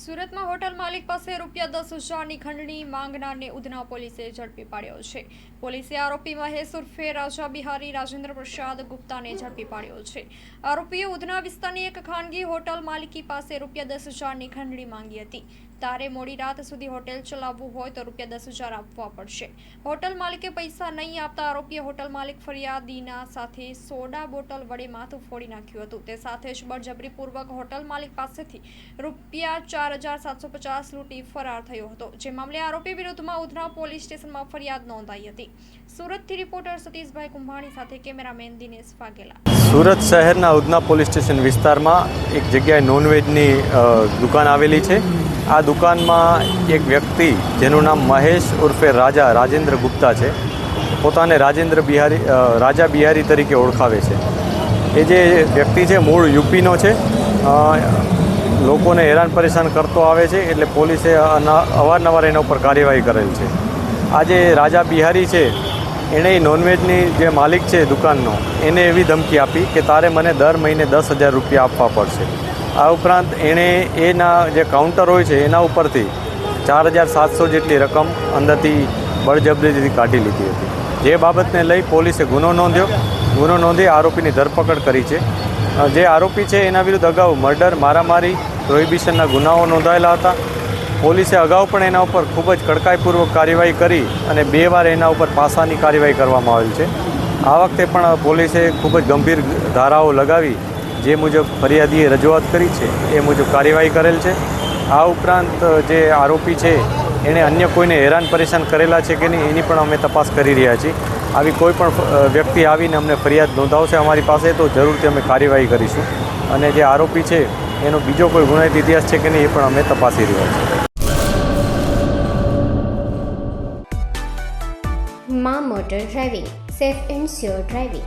સુરતમાં હોટલ માલિક પાસે રૂપિયા દસ હજારની ખંડણી માંગનારને ઉધના પોલીસે ઝડપી પાડ્યો છે. પોલીસે આરોપી મહેશ ઉર્ફે રાજા બિહારી રાજેન્દ્ર પ્રસાદ ગુપ્તાને ઝડપી પાડ્યો છે. આરોપીએ ઉધના વિસ્તારની એક ખાનગી હોટલ માલિકી પાસે રૂપિયા દસ હજારની ખંડણી માંગી હતી. તારે મોડી રાત સુધી હોટેલ ચલાવવું હોય તો રૂપિયા દસ હજાર આપવા પડશે. હોટલ માલિકે પૈસા નહીં આપતા આરોપીએ હોટલ માલિક ફરિયાદીના સાથે સોડા બોટલ વડે માથું ફોડી નાખ્યું હતું. તે સાથે જ બળજબરીપૂર્વક હોટલ માલિક પાસેથી રૂપિયા ચાર હજાર સાતસો પચાસ લૂંટી ફરાર થયો હતો. જે મામલે આરોપી વિરુદ્ધમાં ઉધના પોલીસ સ્ટેશનમાં ફરિયાદ નોંધાઈ હતી. સુરતથી રિપોર્ટર સતીશભાઈ કુંભાણી સાથે કેમેરામેન દિનેશ વાઘેલા. સુરત શહેરના ઉધના પોલીસ સ્ટેશન વિસ્તારમાં એક જગ્યાએ નોનવેજની દુકાન આવેલી છે. આ દુકાનમાં એક વ્યક્તિ જેનું નામ મહેશ ઉર્ફે રાજા રાજેન્દ્ર ગુપ્તા છે. પોતાને રાજેન્દ્ર બિહારી રાજા બિહારી તરીકે ઓળખાવે છે. એ જે વ્યક્તિ છે મૂળ યુપીનો છે. લોકોને હેરાન પરેશાન કરતો આવે છે એટલે પોલીસે અવારનવાર એના ઉપર કાર્યવાહી કરેલ છે. આ જે રાજા બિહારી છે, એણે નોનવેજની જે માલિક છે દુકાનનો, એને એવી ધમકી આપી કે તારે મને દર મહિને દસ હજાર રૂપિયા આપવા પડશે. આ ઉપરાંત એણે એના જે કાઉન્ટર હોય છે, એના ઉપરથી ચાર હજાર સાતસો જેટલી રકમ અંદરથી બળજબરીથી કાઢી લીધી હતી. જે બાબતને લઈ પોલીસે ગુનો નોંધ્યો. ગુનો નોંધી આરોપીની ધરપકડ કરી છે. જે આરોપી છે, એના વિરુદ્ધ અગાઉ મર્ડર, મારામારી, પ્રોહિબિશનના ગુનાઓ નોંધાયેલા હતા. પોલીસે અગાઉ પણ એના ઉપર ખૂબ જ કડકાઈપૂર્વક કાર્યવાહી કરી અને બે વાર એના ઉપર પાસાની કાર્યવાહી કરવામાં આવેલ છે. આ વખતે પણ પોલીસે ખૂબ જ ગંભીર ધારાઓ લગાવી જે મુજબ ફરિયાદીએ રજૂઆત કરી છે, એ મુજબ કાર્યવાહી કરેલ છે. આ ઉપરાંત જે આરોપી છે, એણે અન્ય કોઈને હેરાન પરેશાન કરેલા છે કે નહીં, એની પણ અમે તપાસ કરી રહ્યા છીએ. આવી કોઈ પણ વ્યક્તિ આવીને અમને ફરિયાદ નોંધાવશે અમારી પાસે, તો જરૂરથી અમે કાર્યવાહી કરીશું. અને જે આરોપી છે, એનો બીજો કોઈ ગુનાહિત ઇતિહાસ છે કે નહીં, એ પણ અમે તપાસી રહ્યા છીએ. મા motor driving, safe and sure driving.